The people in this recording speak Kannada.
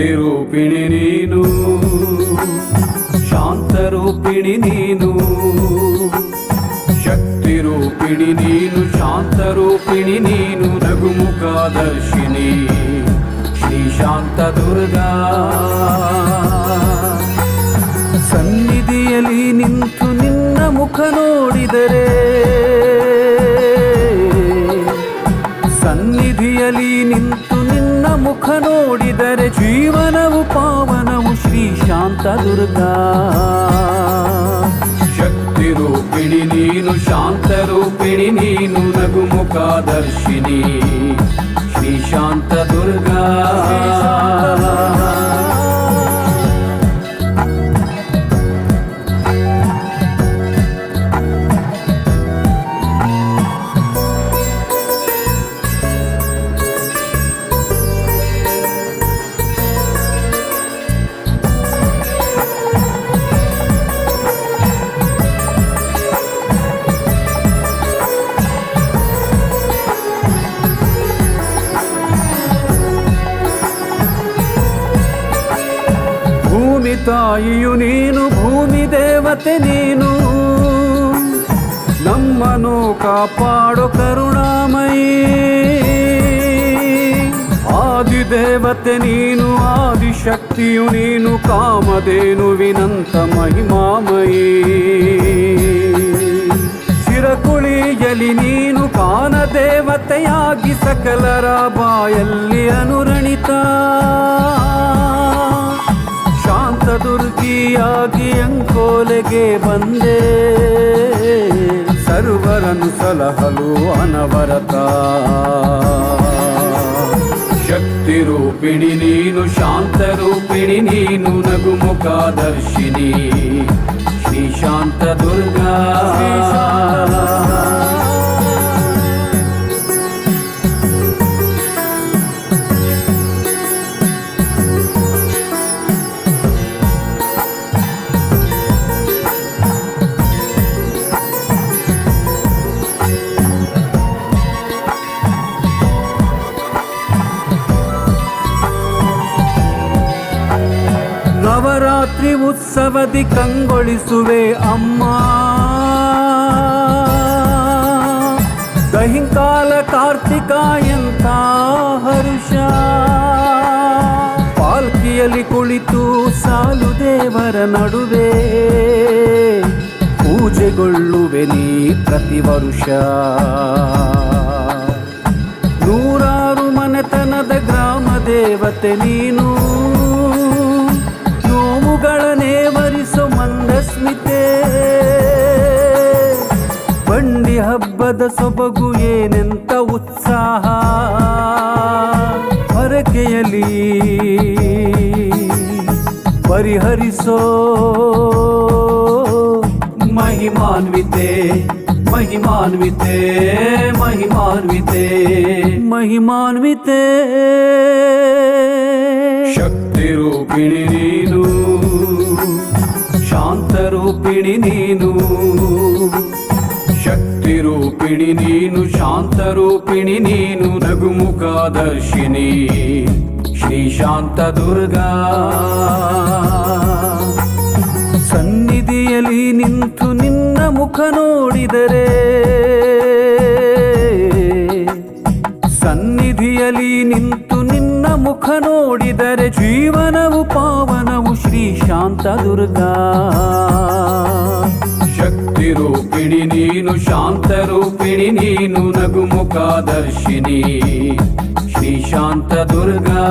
ಶಕ್ತಿ ರೂಪಿಣಿ ನೀನು, ಶಾಂತರೂಪಿಣಿ ನೀನು ಶಕ್ತಿ ರೂಪಿಣಿ ನೀನು, ಶಾಂತರೂಪಿಣಿ ನೀನು ನಗುಮುಖದರ್ಶಿನಿ ಶ್ರೀ ಶಾಂತ ದುರ್ಗಾ ಸನ್ನಿಧಿಯಲ್ಲಿ ನಿಂತು ನಿನ್ನ ಮುಖ ನೋಡಿದರೆ ಶಾಂತ ದುರ್ಗಾ ಶಕ್ತಿ ರೂಪಿಣಿ ನೀನು ಶಾಂತ ರೂಪಿಣಿ ನೀನು ನಗುಮುಖದರ್ಶಿನಿ ಶ್ರೀ ಶಾಂತ ದುರ್ಗಾ ಭೂಮಿ ತಾಯಿಯು ನೀನು, ಭೂಮಿ ದೇವತೆ ನೀನು. ನಮ್ಮನು ಕಾಪಾಡು ಕರುಣಾಮಯಿ. ಆದಿದೇವತೆ ನೀನು, ಆದಿಶಕ್ತಿಯು ನೀನು, ಕಾಮಧೇನುವಿನಂತ ಮಹಿಮಾಮಯಿ. ಚಿರಕುಳಿಯಲಿ ನೀನು ಕಾನ ದೇವತೆಯಾಗಿ ಸಕಲರ ಬಾಯಲ್ಲಿ ಅನುರಣಿತ. ದುರ್ಗಿಯಾಗಿ ಅಂಕೋಲೆಗೆ ಬಂದೆ. ಸರ್ವರನ್ನು ಸಲಹಲು ಅನವರತ. ಶಕ್ತಿ ರೂಪಿಣಿ ನೀನು, ಶಾಂತ ರೂಪಿಣಿ ನೀನು ನಗುಮುಖದರ್ಶಿನಿ ಶ್ರೀ ಶಾಂತ ದುರ್ಗಾ. ನವರಾತ್ರಿ ಉತ್ಸವದಿ ಕಂಗೊಳಿಸುವೆ ಅಮ್ಮ. ದಹಿಂಕಾಲ ಕಾರ್ತಿಕ ಎಂತ ಹರುಷ. ಪಾಲ್ಕಿಯಲ್ಲಿ ಕುಳಿತು ಸಾಲು ದೇವರ ನಡುವೆ ಪೂಜೆಗೊಳ್ಳುವೆ ನೀ ಪ್ರತಿ ವರುಷ. ನೂರಾರು ಮನೆತನದ ಗ್ರಾಮ ದೇವತೆ ನೀನು. ಹಬ್ಬದ ಸೊಬಗು ಏನೆಂತ ಉತ್ಸಾಹ? ಹರಕೆಯಲ್ಲಿ ಪರಿಹರಿಸೋ ಮಹಿಮಾನ್ವಿತೆ ಮಹಿಮಾನ್ವಿತೆ ಮಹಿಮಾನ್ವಿತೆ. ಮಹಿಮಾನ್ವಿತೆ. ಶಕ್ತಿ ರೂಪಿಣಿ ನೀನು ಶಾಂತ ರೂಪಿಣಿ ನೀನು. ರೂಪಿಣಿ ನೀನು ಶಾಂತ ರೂಪಿಣಿ ನೀನು ನಗುಮುಖದರ್ಶಿನಿ ಶ್ರೀ ಶಾಂತ ದುರ್ಗಾ ಸನ್ನಿಧಿಯಲ್ಲಿ ನಿಂತು ನಿನ್ನ ಮುಖ ನೋಡಿದರೆ, ಸನ್ನಿಧಿಯಲ್ಲಿ ನಿಂತು ನಿನ್ನ ಮುಖ ನೋಡಿದರೆ ಜೀವನವು, ಪಾವನವು ಶ್ರೀ ಶಾಂತ ದುರ್ಗಾ ಶಕ್ತಿ ರೂಪಿಣಿ ನೀನು ಶಾಂತ ರೂಪಿಣಿ ನೀನು ನಗುಮುಖದರ್ಶಿನಿ ಶ್ರೀ ಶಾಂತ ದುರ್ಗಾ